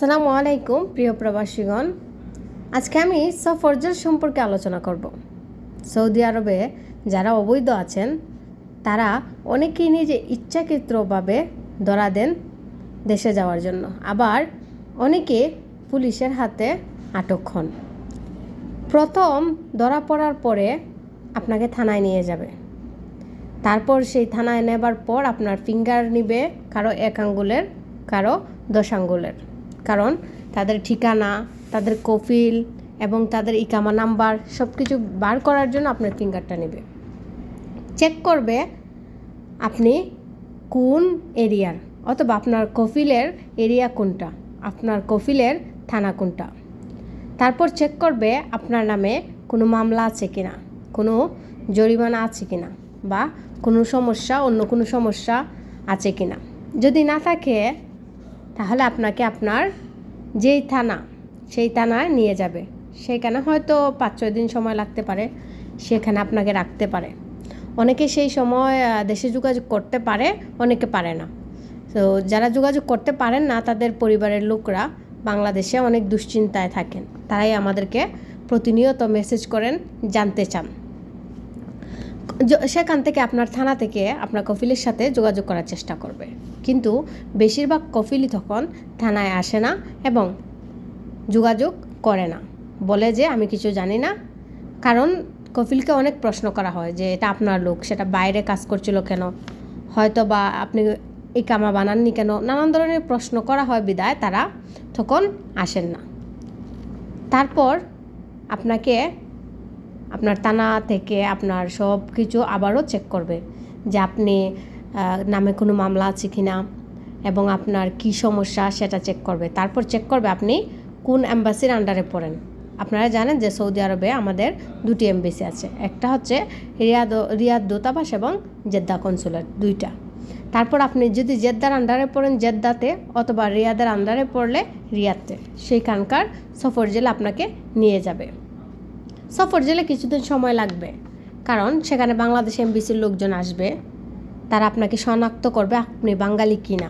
সালামু আলাইকুম প্রিয় প্রবাসীগণ। আজকে আমি সফরজেল সম্পর্কে আলোচনা করব। সৌদি আরবে যারা অবৈধ আছেন, তারা অনেকেই নিজে ইচ্ছাকৃতভাবে ধরা দেন দেশে যাওয়ার জন্য। আবার অনেকে পুলিশের হাতে আটক হন। প্রথম ধরা পড়ার পরে আপনাকে থানায় নিয়ে যাবে। তারপর সেই থানায় নেবার পর আপনার ফিঙ্গার নিবে কারও এক আঙ্গুলের, কারও দশ আঙ্গুলের। কারণ তাদের ঠিকানা, তাদের কফিল এবং তাদের ইকামা নাম্বার সব কিছু বার করার জন্য আপনার ফিঙ্গারটা নেবে। চেক করবে আপনি কোন এরিয়ার অথবা আপনার কফিলের এরিয়া কোনটা, আপনার কফিলের থানা কোনটা। তারপর চেক করবে আপনার নামে কোনো মামলা আছে কি না কোনো জরিমানা আছে কিনা বা কোনো সমস্যা, অন্য কোনো সমস্যা আছে কি না যদি না থাকে তাহলে আপনাকে আপনার যেই থানা, সেই থানায় নিয়ে যাবে। সেইখানে হয়তো পাঁচ ছয় দিন সময় লাগতে পারে, সেখানে আপনাকে রাখতে পারে। অনেকে সেই সময় দেশে যোগাযোগ করতে পারে, অনেকে পারে না। তো যারা যোগাযোগ করতে পারেন না, তাদের পরিবারের লোকরা বাংলাদেশে অনেক দুশ্চিন্তায় থাকেন। তারাই আমাদেরকে প্রতিনিয়ত মেসেজ করেন, জানতে চান। সেখান থেকে আপনার থানা থেকে আপনার কফিলের সাথে যোগাযোগ করার চেষ্টা করবে। কিন্তু বেশিরভাগ কফিলই তখন থানায় আসে না এবং যোগাযোগ করে না। বলে যে, আমি কিছু জানি না। কারণ কফিলকে অনেক প্রশ্ন করা হয় যে, এটা আপনার লোক, সেটা বাইরে কাজ করছিল কেন? হয়তো বা আপনি এই কামা বানাননি কেন? নানান ধরনের প্রশ্ন করা হয় বিদায়, তারা তখন আসেন না। তারপর আপনাকে আপনার থানা থেকে আপনার সব কিছু আবারও চেক করবে যে আপনি নামে কোনো মামলা আছে কি না এবং আপনার কি সমস্যা সেটা চেক করবে। তারপর চেক করবে আপনি কোন অ্যাম্বাসির আন্ডারে পড়েন। আপনারা জানেন যে সৌদি আরবে আমাদের দুটি এমবেসি আছে, একটা হচ্ছে রিয়াদ রিয়াদ দূতাবাস এবং জেদ্দা কনসুলেট দুইটা। তারপর আপনি যদি জেদ্দার আন্ডারে পড়েন, জেদ্দাতে অথবা রিয়াদের আন্ডারে পড়লে রিয়াদতে, সেইখানকার সফর জেলে আপনাকে নিয়ে যাবে। সফর জেলে কিছুদিন সময় লাগবে। কারণ সেখানে বাংলাদেশ এমবিসির লোকজন আসবে। তারা আপনাকে শনাক্ত করবে আপনি বাঙালি কিনা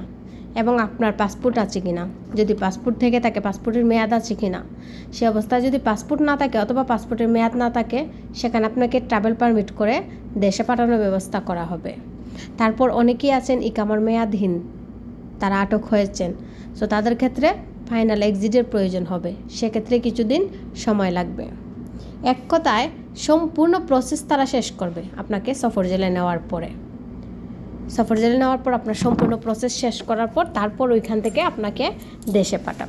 এবং আপনার পাসপোর্ট আছে কিনা। যদি পাসপোর্ট থেকে থাকে, পাসপোর্টের মেয়াদ আছে কিনা। সে অবস্থায় যদি পাসপোর্ট না থাকে অথবা পাসপোর্টের মেয়াদ না থাকে, সেখানে আপনাকে ট্রাভেল পারমিট করে দেশে পাঠানোর ব্যবস্থা করা হবে। তারপর অনেকেই আছেন ইকামার মেয়াদহীন। তারা আটক হয়েছেন। সো তাদের ক্ষেত্রে ফাইনাল এক্সিটের প্রয়োজন হবে। সেক্ষেত্রে কিছুদিন সময় লাগবে। এক কথায়, সম্পূর্ণ প্রসেস তারা শেষ করবে আপনাকে সফর জেলে নেওয়ার পরে। সফর জেলে নেওয়ার পর আপনার সম্পূর্ণ প্রসেস শেষ করার পর তারপর ওইখান থেকে আপনাকে দেশে পাঠাবে।